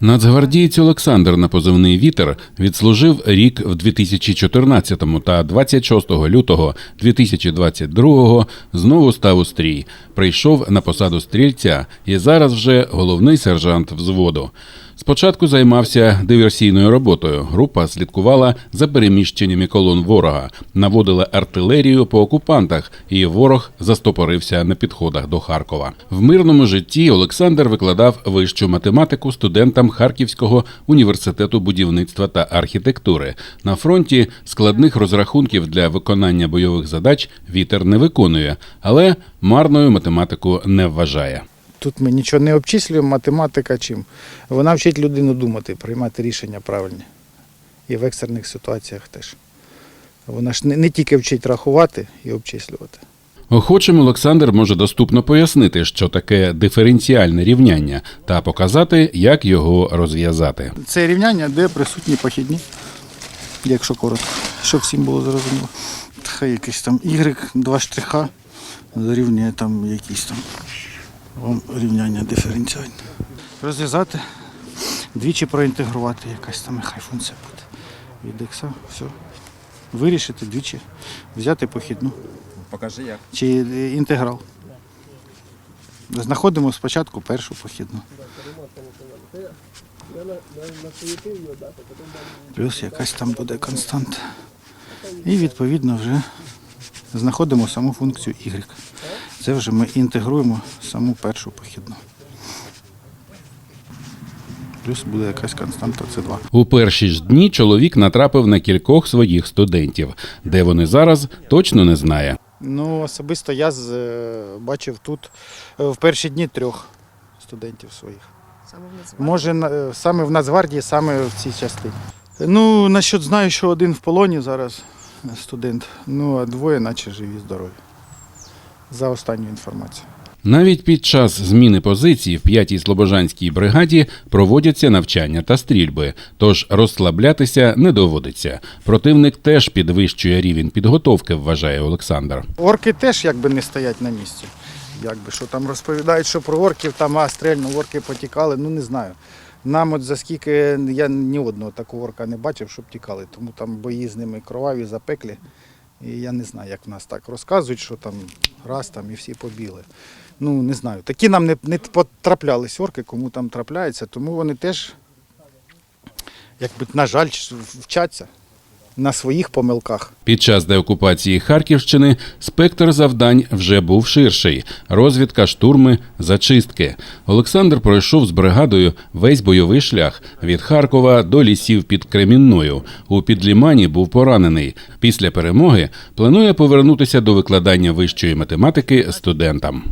Нацгвардієць Олександр на позивний вітер відслужив рік в 2014 та 26 лютого 2022 знову став у стрій. Прийшов на посаду стрільця і зараз вже головний сержант взводу. Спочатку займався диверсійною роботою. Група слідкувала за переміщеннями колон ворога, наводила артилерію по окупантах, і ворог застопорився на підходах до Харкова. В мирному житті Олександр викладав вищу математику студентам Харківського університету будівництва та архітектури. На фронті складних розрахунків для виконання бойових задач вітер не виконує, але марною математику не вважає. Тут ми нічого не обчислюємо, математика чим. Вона вчить людину думати, приймати рішення правильні. І в екстрених ситуаціях теж. Вона ж не, не тільки вчить рахувати і обчислювати. Охочим Олександр може доступно пояснити, що таке диференціальне рівняння, та показати, як його розв'язати. Це рівняння, де присутні похідні, якщо коротко, щоб всім було зрозуміло. Хай якийсь там Y, два штриха, дорівнює там якісь там вам рівняння диференціальне. Розв'язати, двічі проінтегрувати, якась там хай функція буде. Від ікса, все. Вирішити двічі, взяти похідну Покажи як. чи інтеграл. Знаходимо спочатку першу похідну. Плюс якась там буде константа. І відповідно вже знаходимо саму функцію y. Це вже ми інтегруємо саму першу похідну. Плюс буде якась константа С2. У перші ж дні чоловік натрапив на кількох своїх студентів, де вони зараз точно не знає. Ну, особисто я з- е, бачив тут е, в перші дні трьох студентів своїх. Може, на- е, саме в Нацгвардії, саме в цій частині. Ну, насчет знаю, що один в полоні зараз студент, ну а двоє, наче живі, здорові. За останню інформацію. Навіть під час зміни позиції в 5-й Слобожанській бригаді проводяться навчання та стрільби, тож розслаблятися не доводиться. Противник теж підвищує рівень підготовки, вважає Олександр. Орки теж якби не стоять на місці. Якби що там розповідають, що про орків там а стрельно, орки потікали, ну не знаю. Нам от за скільки я ні одного такого орка не бачив, щоб тікали. Тому там бої з ними кроваві, запеклі. І я не знаю, як в нас так розказують, що там раз там і всі побіли. Ну не знаю. Такі нам не, не потраплялись орки, кому там трапляється, тому вони теж, якби, на жаль, вчаться на своїх помилках. Під час деокупації Харківщини спектр завдань вже був ширший: розвідка, штурми, зачистки. Олександр пройшов з бригадою весь бойовий шлях від Харкова до лісів під Кремінною. У Підлімані був поранений. Після перемоги планує повернутися до викладання вищої математики студентам.